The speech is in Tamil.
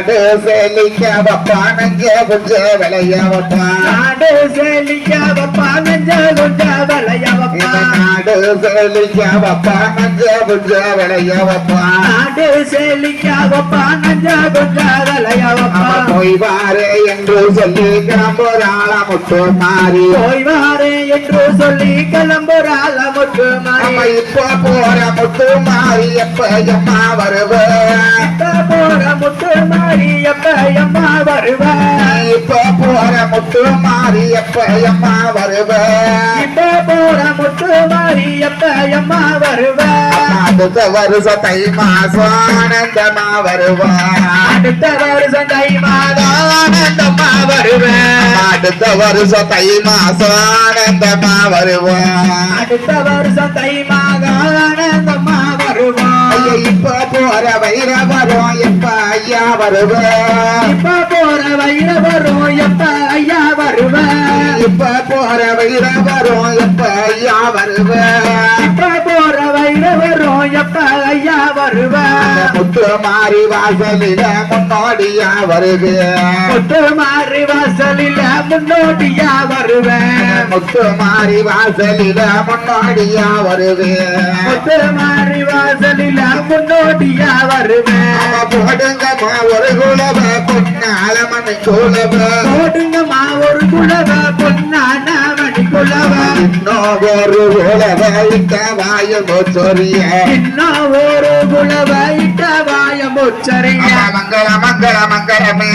நாடு செலிக்க வப்பா நஞ்ச புஞ்ச விளைய வப்பா நாடு செழிக்க வப்பா நெஞ்ச கொஞ்ச விளைய வப்பா இந்த நாடு செலிக்க வப்பா நஞ்ச புஞ்ச விளைய வப்பா நாடு செழிக்க வப்பா நெஞ்ச கொஞ்ச விளைய வப்பா அவன் போய் வாரே என்று சொல்லி கிளம்புறாள முட்டு மாறி போய் வாரே என்று சொல்லி கிளம்புறாள் முட்டு மாறி இப்ப போற முட்டு மாறி எப்ப எம்மா வருவ இப்ப போற முட்டு மாறி எம்மா வருவ இப்ப போற முட்டு மாறி எப்ப எம்மா வருவ இப்ப போற முட்டு மாறி எப்ப எம்மா வருவ அடுத்த வருஷம் தை மாசம் ஆனந்தமா வருவா அடுத்த வருஷம் தை மாதம் ஆனந்தமா வருவேன் அடுத்த வருஷம் தை மாசம் ஆனந்தமா வருவா அடுத்த வருஷம் தை மாதம் ஆனந்தமா வருவோம் ஐயா இப்ப போற வைர வரும் எப்ப ஐயா வருவ இப்ப வயிறு வரும் எப்ப ஐயா வருவேன் இப்ப போற வைர வரும் எப்ப ஐயா வருவ? இப்ப போற வயிறு வரும் எப்ப ஐயா வருவேன் முத்து மாறி வாசலில முன்னோடியா வருது முத்து மாறி வாசலில முன்னோட்டியா வருவேன் முத்து மாறி வாசலில முன்னோடியா வருது முத்து மாறி வாசலில முன்னோட்டியா வருவேன் அவ போடுங்கம்மா ஒரு குலவ பொன்னால மணி குலவ போடுங்கம்மா ஒரு குலவ பொன்னான மணி குலவ இன்னும் ஒரு குலவ இட்ட வாயும் சொரிய இன்னும் ஒரு குலவ இட்ட வாய முச்சரிய. மங்கள மங்கள மங்களமே.